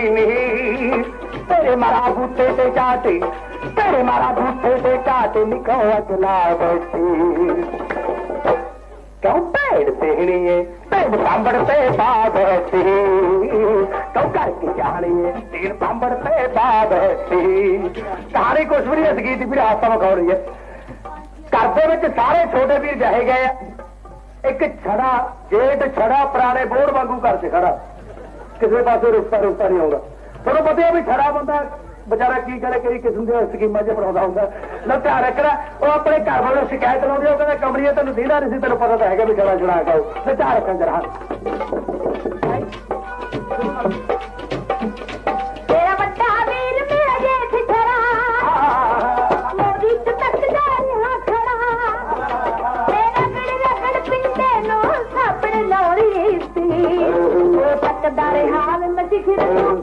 ਬੈਠੀ ਨਹੀਂ। ਤੇਰੇ ਮਾਰਾ ਬੂਟੇ ਤੇ ਚਾਟੇ, ਤੇਰੇ ਮਾਰਾ ਬੂਟੇ ਤੇ ਚਾਟੇ ਨਿਕੋ ਅਗਲਾ ਬੈਠੀ। ਕਿਉਂ ਭੇੜ ਪਹਿਣੀਏ ਭੇੜ ਸਾਂਭੜ ਤੇ ਬਾਦ ਸੀ ਕਿਉਂ ਕਰਕੇ ਜਾਣੀਏ ਤੀਰ ਸਾਂਭੜ ਤੇ ਬਾਦ ਸੀ ਕਹਾਣੀ ਕੁਛ ਵੀ ਨਹੀਂ ਸਗੀ ਦੀ, ਵੀ ਹਾਸਾ ਰਹੀ ਹੈ। ਘਰ ਦੇ ਵਿੱਚ ਸਾਰੇ ਛੋਟੇ ਵੀਰ ਵਿਆਹੇ ਗਏ ਇੱਕ ਛੜਾ, ਜੇਠ ਛੜਾ ਪੁਰਾਣੇ ਬੋੜ ਵਾਂਗੂ ਘਰ 'ਚ ਖੜਾ। ਕਿਸੇ ਪਾਸੇ ਰੁਕਦਾ ਰੁਕਦਾ ਨਹੀਂ ਆਉਂਦਾ। ਤੁਹਾਨੂੰ ਪਤਾ ਹੈ ਵੀ ਖੜਾ ਬੰਦਾ ਵਿਚਾਰਾ ਕੀ ਕਰੇ ਕਈ ਕਿਸਮ ਦੀਆਂ ਸਕੀਮਾਂ 'ਚ ਫੜਾਉਂਦਾ ਹੁੰਦਾ। ਨਾ ਧਿਆਨ ਰੱਖਣਾ ਉਹ ਆਪਣੇ ਘਰ ਵਾਲੇ ਸ਼ਿਕਾਇਤ ਲਾਉਂਦੇ ਉਹ ਕਹਿੰਦਾ ਕਮਰੀਆ ਤੈਨੂੰ ਦੇਣਾ ਨਹੀਂ ਸੀ ਤੈਨੂੰ ਪਤਾ ਤਾਂ ਹੈਗਾ ਵੀ ਗਲਾ ਜੜਾ ਗਾਓ ਤੇ ਧਿਆਨ ਰੱਖਣ ਜਰਾ। ਤੇਰਾ ਵੱਡਾ ਵੀਰ ਮੇਰਾ ਜੇਠ ਖੜਾ। ਮੋਦੀ ਤੱਕ ਦਾ ਨਿਹਾ ਖੜਾ। ਤੇਰਾ ਗੜ ਰਗੜ ਪਿੰਡੇ ਨੂੰ ਸਾਪੜ ਲਾਉਣੀ ਸੀ। ਉਹ ਤੱਕਦਾ ਦਿਖਦੇ